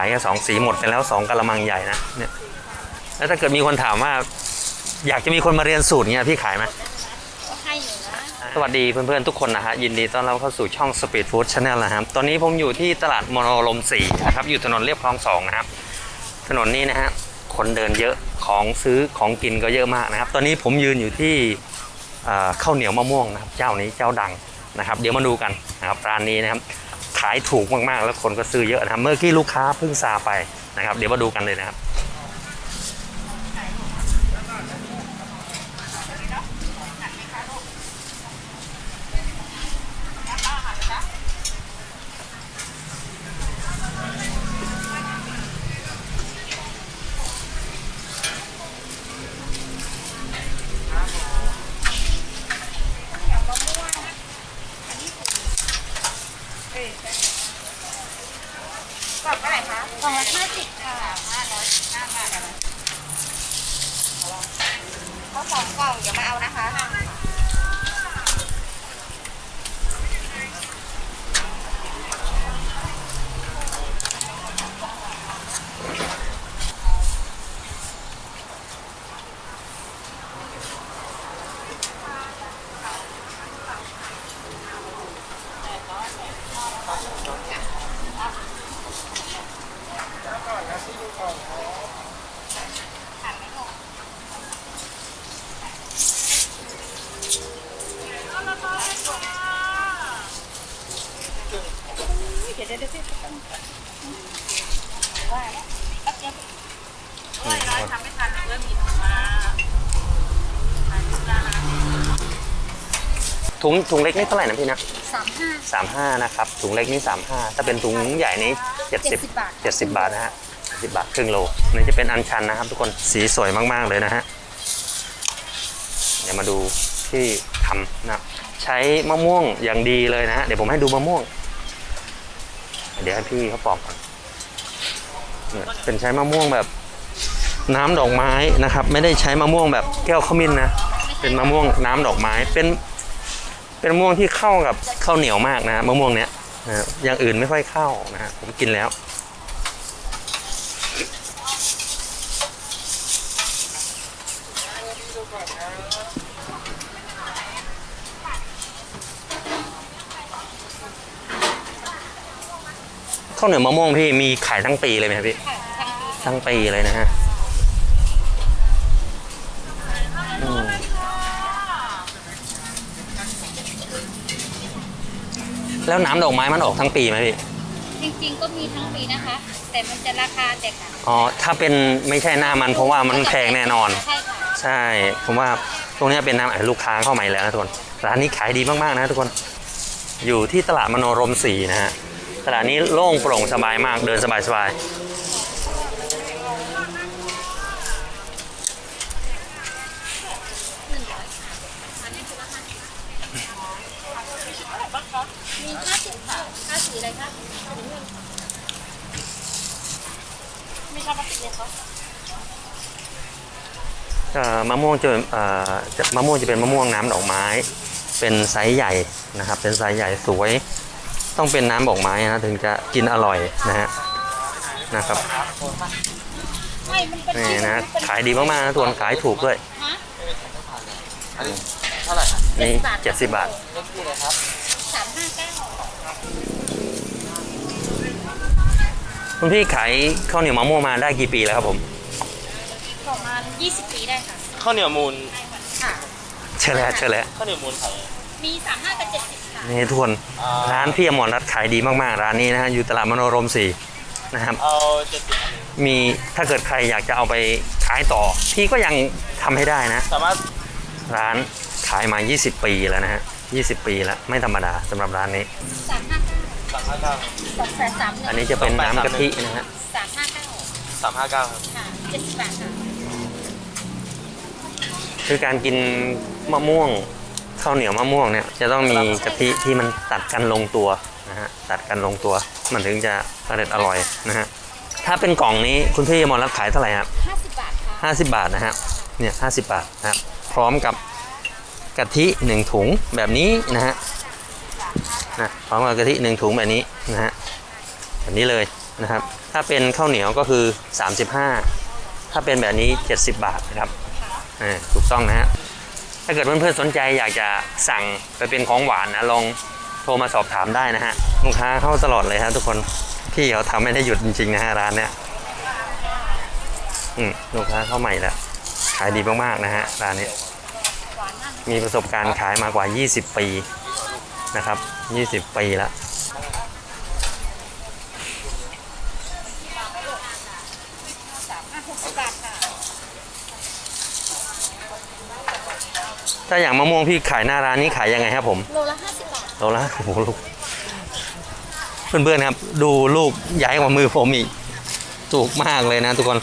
ายแค่สองสีหมดไปแล้วสองกะละมังใหญ่นะเนี่ยแล้วถ้าเกิดมีคนถามว่า อยากจะมีคนมาเรียนสูตรเนี่ยพี่ขายไหมให้อยู่นะสวัสดีเพื่อนๆทุกคนนะฮะยินดีต้อนรับเข้าสู่ช่อง Speed Food Channel นะครับตอนนี้ผมอยู่ที่ตลาดมโนลมสีนะครับอยู่ถนนเรียบคลองสองนะครับถนนนี้นะฮะคนเดินเยอะของซื้อของกินก็เยอะมากนะครับ ตอนนี้ผมยืนอยู่ที่เอ่อข้าวเหนียวมะม่วงนะครับ เจ้านี้เจ้าดังนะครับ เดี๋ยวมาดูกันนะครับร้านนี้นะครับ ขายถูกมากๆ แล้วคนก็ซื้อเยอะนะครับเมื่อกี้ลูกค้าเพิ่งซาไปนะครับ เดี๋ยวมาดูกันเลยนะครับ กล่องเท่าไหร่คะกล่องละห้าสิบค่ะห้าร้อยห้าบาทอะไรเขาสองกล่องเดี๋ยวมาเอานะคะ เดี๋ยวเดี๋ยวเดี๋ยวพี่ต้องว่าแล้วแป๊บเดียวโอ้ยร้อยทำไม่ทันเพื่อนมีมาถุงถุงเล็กนี่เท่าไหร่นะพี่นะสามห้าสามห้านะครับ ถุงเล็กนี่สามห้าถ้าเป็นถุงใหญ่นี้เจ็ดสิบบาทเจ็ดสิบบาทนะฮะสิบบาทครึ่งโลนี่จะเป็นอันชันนะครับ ทุกคนสีสวยมาก ๆ เลยนะฮะเดี๋ยวมาดูที่ทำนะใช้มะม่วงอย่างดีเลยนะฮะเดี๋ยวผมให้ดูมะม่วง เดี๋ยวให้พี่เขาปอกก่อนเนี่ยเป็นใช้มะม่วงแบบน้ำดอกไม้นะครับ ไม่ได้ใช้มะม่วงแบบแก้วขมิ้นนะ เป็นมะม่วงน้ำดอกไม้เป็น เป็นมะม่วงที่เข้ากับข้าวเหนียวมากนะมะม่วงเนี้ยนะฮะอย่างอื่นไม่ค่อยเข้านะฮะผมกินแล้ว ข้าวเหนียวมะม่วงพี่มีขายทั้งปีเลยไหมครับพี่ค่ะทางทั้งปีเลยนะฮะอืมแล้วน้ำดอกไม้มันออกทั้งปีไหมพี่ จริงๆก็มีทั้งปีนะคะ แต่มันจะราคาแตกต่างอ๋อถ้าเป็นไม่ใช่หน้ามันเพราะว่ามันแพงแน่นอน ใช่ค่ะใช่ผมว่าตรงเนี้ยเป็นน้ำอะลูกค้าเข้ามาอีกแล้วนะทุกคนร้านนี้ขายดีมากๆนะทุกคน อยู่ที่ตลาดมโนรมสีนะฮะ ตลาดนี้โล่งโปร่งสบายมากเดินสบายๆมีห้าสิบค่ะห้าสีอะไรคะม่ชอบพลาสติเลยเขาเอ่อมะม่วงจะเอ่อจะมะม่วงจะเป็นมะม่วงน้ำดอกไม้ เป็นไซส์ใหญ่นะครับ เป็นไซส์ใหญ่สวย ต้องเป็นน้ำดอกไม้นะถึงจะกินอร่อยนะฮะนะครับไม่มันเป็นนี่นะมัเป็ขายดีมากๆนะทุกคนขายถูกด้วยฮะเท่าไหร่ครับนี่เจ็ดสิบบาทเลขที่เลยครับสามห้าเก้าคุณพี่ขายข้าวเหนียวมะม่วงมาได้กี่ปีแล้วครับผมประมาณยี่สิบปีได้ค่ะข้าวเหนียวมูลค่ะเชิญแล้วเชิญแล้วข้าวเหนียวมูลขายมีสามห้ากับเจ็ดสิบค่ะ นี่ทุกคนอ่าร้านพี่อมรรัตน์ขายดีมากๆ ร้านนี้นะฮะอยู่ตลาดมโนรมสีนะครับเอาเจ็ดสิบอันหนึ่งมีถ้าเกิดใครอยากจะเอาไปขายต่อ พี่ก็ยังทำให้ได้นะสามารถร้านขายมา 20 ปีแล้วนะฮะ20 ปีแล้วไม่ธรรมดาสำหรับร้านนี้สามห้าเก้าสามห้าเก้าสองแสนสามหนึ่งอันนี้จะเป็นน้ำกะทินะฮะสามห้าเก้าสามห้าเก้าครับค่ะเจ็ดสิบบาทค่ะคือการกินมะม่วง ข้าวเหนียวมะม่วงเนี่ยจะต้องมีกะทิที่มันตัดกันลงตัวนะฮะตัดกันลงตัว มันถึงจะอร่อยอร่อยนะฮะถ้าเป็นกล่องนี้คุณพี่อมรรัตน์ขายเท่าไหร่ครับห้าสิบบาทค่ะห้าสิบบาทนะฮะเนี่ยห้าสิบบาทนะครับพร้อมกับกะทิหนึ่งถุงแบบนี้นะฮะนะพร้อมกับกะทิหนึ่งถุงแบบนี้นะฮะแบบนี้เลยนะครับ ถ้าเป็นข้าวเหนียวก็คือ 35 ถ้าเป็นแบบนี้ 70 บาทนะครับอ่าถูกต้องนะฮะ ถ้าเกิดเพื่อนๆสนใจอยากจะสั่งไปเป็นของหวานนะลองโทรมาสอบถามได้นะฮะลูกค้าเข้าตลอดเลยฮะทุกคนพี่เขาทำไม่ได้หยุดจริงๆนะฮะร้านเนี้ยอืมลูกค้าเข้าใหม่แล้วขายดีมากๆนะฮะร้านนี้มีประสบการณ์ขายมากว่า 20 ปีนะครับ 20 ปีแล้ว หกสิบบาทค่ะ ถ้าอย่างมะม่วงพี่ขายหน้าร้านนี้ขายยังไงครับผมโลละห้าสิบบาทโลละโอ้โหลูกเพื่อนๆครับ ดูลูกใหญ่กว่ามือผมอีกถูกมากเลยนะทุกคน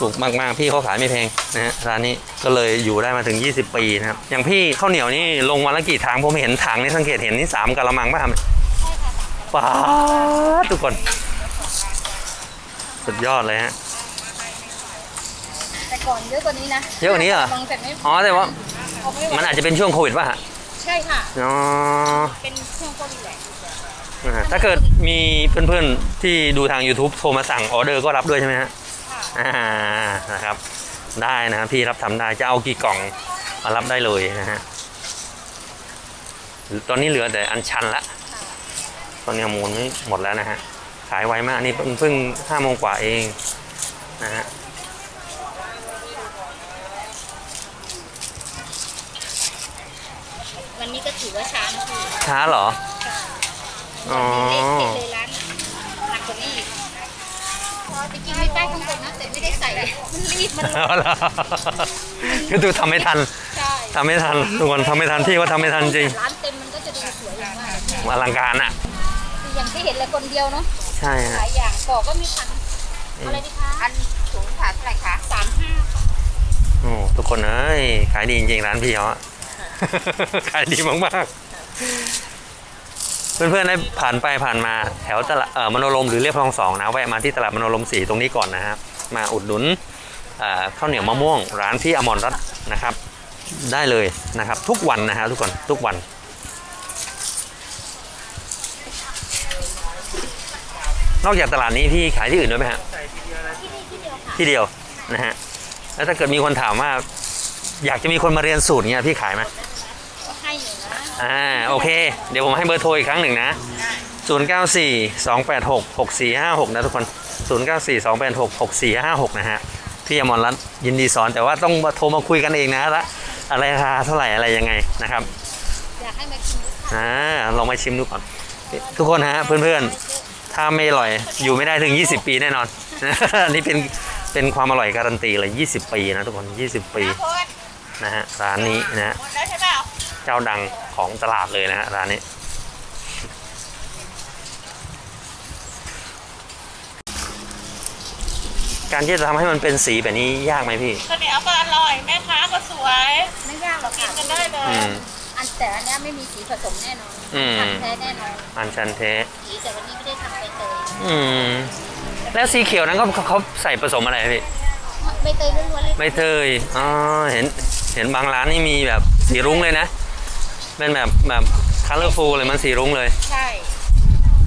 ถูกมากๆพี่เขาขายไม่แพงนะฮะร้านนี้ก็เลยอยู่ได้มาถึง 20 ปีนะครับอย่างพี่ข้าวเหนียวนี่ลงวันละกี่ถังผมเห็นถังนี่สังเกตเห็นนี่สามกะละมังป่ะครับใช่ค่ะสามป้าดทุกคน สุดยอดเลยฮะแต่ก่อนเยอะกว่านี้นะเยอะกว่านี้เหรอลงแต่ไม่อ๋อแต่ว่า เอาไม่ไหวมันอาจจะเป็นช่วงโควิดป่ะฮะใช่ค่ะ อ๋อเป็นช่วงโควิดแหละนะฮะถ้าเกิดมีเพื่อนๆที่ดูทาง YouTube โทรมาสั่งออเดอร์ก็รับด้วยใช่ไหมฮะค่ะอ่านะครับ ได้นะครับพี่รับทำได้จะเอากี่กล่องมารับได้เลยนะฮะตอนนี้เหลือแต่อันชันละ ตอนนี้มูลไม่หมดแล้วนะฮะขายไวมากนี่เพิ่งเพิ่งห้าโมงกว่าเองนะฮะ วันนี้ก็ ถือว่าช้านะพี่ช้าเหรอ อ๋อ เละเทะเลยร้านหนักกว่านี้อีกจริงๆมีป้ายข้างบนนะแต่ไม่ได้ใส่ มันรีบมันเอาเหรอคือดูทำไม่ทันใช่ทำไม่ทันทุกคนทำไม่ทันพี่ว่าทำไม่ทันจริงร้านเต็มมันก็จะดูสวยอย่างว่าอลังการอะ คืออย่างที่เห็นเลยคนเดียวเนาะใช่หฮะลายอย่างกอกก็มีพันอะไรดีคะอันถุงขาเท่าไหร่คะสามห้าค่ะโอ้ทุกคนเอ้ยขายดีจริงๆร้านพี่เขาอะ ขายดีมากๆ เพื่อนๆได้ผ่านไปผ่านมาแถวตลาดเอ่อมโนรมหรือเรียบคลองสองนะแวะมาที่ตลาดมโนรมสีตรงนี้ก่อนนะครับมาอุดหนุนเอ่อข้าวเหนียวมะม่วง ร้านพี่อมรรัตน์นะครับ ได้เลยนะครับ ทุกวันนะฮะทุกคนทุกวันนอกจากตลาดนี้พี่ขายที่อื่นด้วยไหมฮะที่นี่ที่เดียวค่ะที่เดียวนะฮะแล้วถ้าเกิดมีคนถามว่า อยากจะมีคนมาเรียนสูตรเงี้ยพี่ขายไหมก็ให้ อยู่นะอ่าโอเค เดี๋ยวผมให้เบอร์โทรอีกครั้งหนึ่งนะ 094 286 6456 นะทุกคน 094 286 6456 นะฮะ พี่อมรรัตน์ยินดีสอนแต่ว่าต้องมาโทรมาคุยกันเองนะละอะไรราคาเท่าไหร่อะไรยังไงนะครับ อยากให้มากินลูกค้าอ่าลองมาชิมดูก่อน ทุกคนฮะเพื่อนๆ ถ้าไม่อร่อยอยู่ไม่ได้ถึง 20 ปีแน่นอนอันนี้เป็นเป็นความอร่อยการันตีเลย 20 ปีนะทุกคน 20 ปีโพสนะฮะร้านนี้นะฮะ หมดแล้วใช่เปล่า เจ้าดังของตลาดเลยนะฮะร้านนี้การที่จะทำให้มันเป็นสีแบบนี้ยากไหมพี่ข้าวเหนียวก็อร่อยแม่ค้าก็สวยไม่ยากหรอกกิค่ะนกันได้เลอืยม อันแต่อันเนี้ยไม่มีสีผสมแน่นอนอืม ทำแท้แน่นอนอันชันเทสสีแต่วันนี้ไม่ได้ทำใบเตยอืม แล้วสีเขียวนั้นเขาเขาใส่ผสมอะไรพี่ ใบเตยล้วนๆเลยใบเตยอ๋อเห็น เห็นบางร้านนี่มีแบบสีรุ้งเลยนะ เป็นแบบแบบคัลเลอร์ฟูเลยมันสีรุ้งเลย ใช่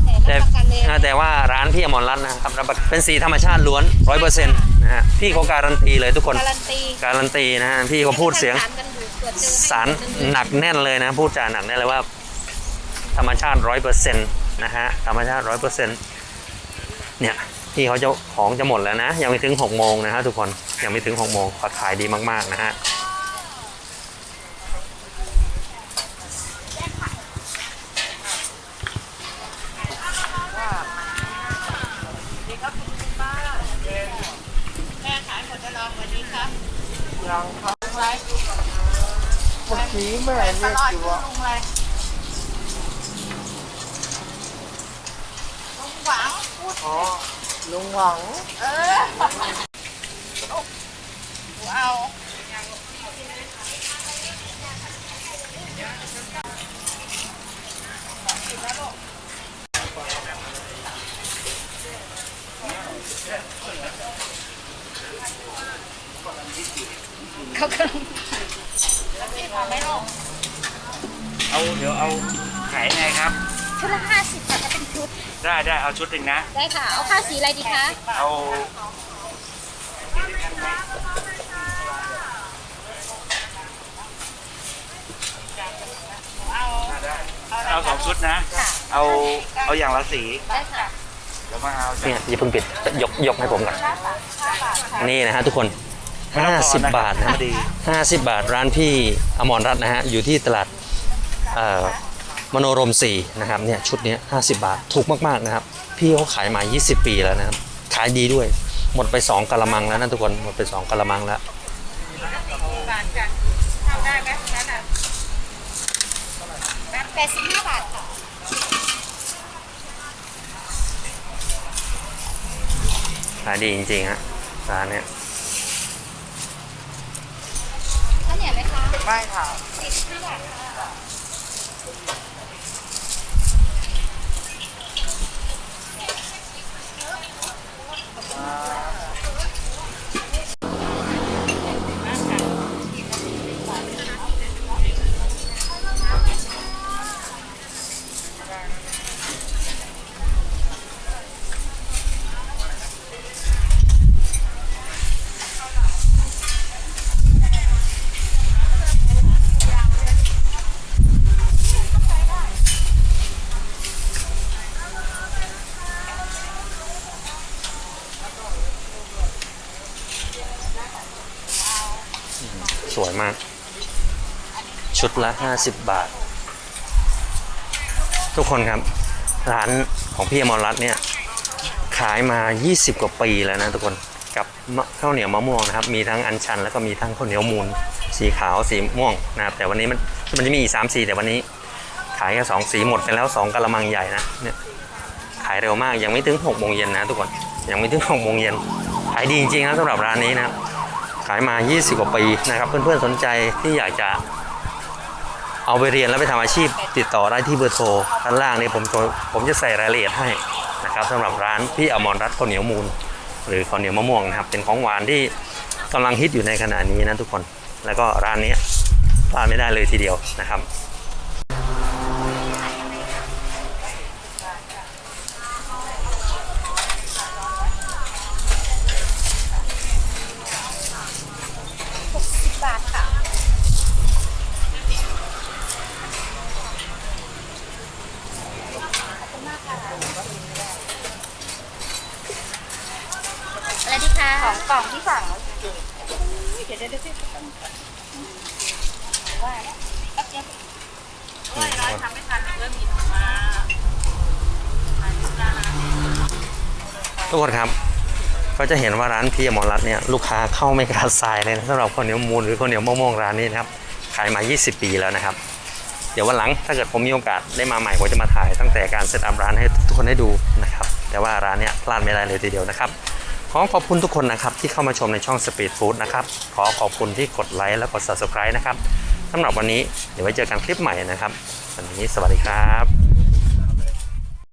แต่แต่รับประกันเลยอ่าแต่ว่าร้านพี่อมรรัตน์นะครับรับประกันเป็นสีธรรมชาติล้วนร้อยเปอร์เซ็นต์นะฮะพี่เขาการันตีเลยทุกคน การันตีการันตีนะฮะพี่เขาพูดเสียงสารกันอยู่ตรวจเจอให้สารหนักแน่นเลยนะ พูดจาหนักแน่นเลยว่า ธรรมชาติร้อยเปอร์เซ็นต์นะฮะธรรมชาติร้อยเปอร์เซ็นต์เนี่ยพี่เขาจะของจะหมดแล้วนะ ยังไม่ถึงหกโมงนะฮะทุกคนยังไม่ถึงหกโมงขายดีมากๆนะฮะ แม่ขายผลไม้สวัสดีครับ ยังครับลุงไรเมื่อกี้แม่ตเรียกลอดอยู่ลุว่า งไรลุงหวังพูด อ๋อ ลุงหวัง เออเอา เขากำลังพี่พอไหมลูกเอาเดี๋ยวเอาขายไงครับ ชุดละห้าสิบค่ะจะเป็นชุด ได้ได้เอาชุดหนึ่งนะ ได้ค่ะ เอาข้าวสีอะไรดีคะ เอาเอาสองชุดนะ ค่ะ เอาเอาอย่างละสีได้ค่ะ เดี๋ยวมาเอาเนี่ยอย่าเพิ่งปิดยกยกให้ผมก่อนนี่นะฮะทุกคน ไม่ต้องถอนนะ50 บาทนะพอดี 50 บาทร้านพี่อมรรัตน์นะฮะ อยู่ที่ตลาดเอ่อมโนรม4นะครับเนี่ยชุดเนี้ย50 บาทถูกมากๆนะครับ พี่เขาขายมา 20 ปีแล้วนะครับ ขายดีด้วย หมดไป 2กะละมังแล้วนะทุกคนหมดไป 2กะละมังแล้ว บาทกันเข้าได้ไหมตรงนั้นอะแปดสิบห้าบาทค่ะขายดีจริงๆฮะร้านเนี้ย ข้าวเหนียว ไหมคะไม่ค่ะสี่าบาทค่ะ สวยมาก ชุดละ 50 บาท ทุกคนครับ ร้านของพี่อมรรัตน์เนี่ยขายมา 20 กว่าปีแล้วนะทุกคนกับข้าวเหนียวมะม่วงนะครับ มีทั้งอัญชันแล้วก็มีทั้งข้าวเหนียวมูล สีขาวสีม่วงนะครับแต่วันนี้มันมันจะมีอีกสามสีแต่วันนี้ ขายแค่สองสีหมดไปแล้วสองกะละมังใหญ่นะเนี่ยขายเร็วมากยังไม่ถึง6โมงเย็นนะทุกคนยังไม่ถึง6โมงเย็นขายดีจริงๆนะสำหรับร้านนี้นะครับขายมา 20 กว่าปีนะครับ เพื่อนๆสนใจที่อยากจะ เอาไปเรียนแล้วไปทำอาชีพ ติดต่อได้ที่เบอร์โทรด้านล่างนี่ผมจะผมจะใส่รายละเอียดให้นะครับสำหรับร้านพี่อมรรัตน์ข้าวเหนียวมูล หรือข้าวเหนียวมะม่วงนะครับ เป็นของหวานที่กำลังฮิตอยู่ในขณะนี้นะทุกคน แล้วก็ร้านนี้พลาดไม่ได้เลยทีเดียวนะครับ หกสิบบาทค่ะ อะไรดีคะ ของกล่องที่สั่ง เดี๋ยวเดี๋ยวเดี๋ยว โอ้ยร้อยทำไม่ทันเริ่มมีธรรมะ ทุกครับ ก็จะเห็นว่าร้านพี่อมรรัตเนี่ยลูกค้าเข้าไม่ขาดสายเลยนะสำหรับข้าวเหนียวมูลหรือข้าวเหนียวมะม่วงร้านนี้นะครับขายมา 20 ปีแล้วนะครับ เดี๋ยววันหลังถ้าเกิดผมมีโอกาสได้มาใหม่ผมจะมาถ่ายตั้งแต่การเซตอัพร้านให้ทุกคนได้ดูนะครับ แต่ว่าร้านเนี้ยพลาดไม่ได้เลยทีเดียวนะครับ ขอขอบคุณทุกคนนะครับที่เข้ามาชมในช่อง Speed Food นะครับขอขอบคุณที่กดไลค์และกด Subscribe นะครับสำหรับวันนี้เดี๋ยวไว้เจอกันคลิปใหม่นะครับวันนี้สวัสดีครับ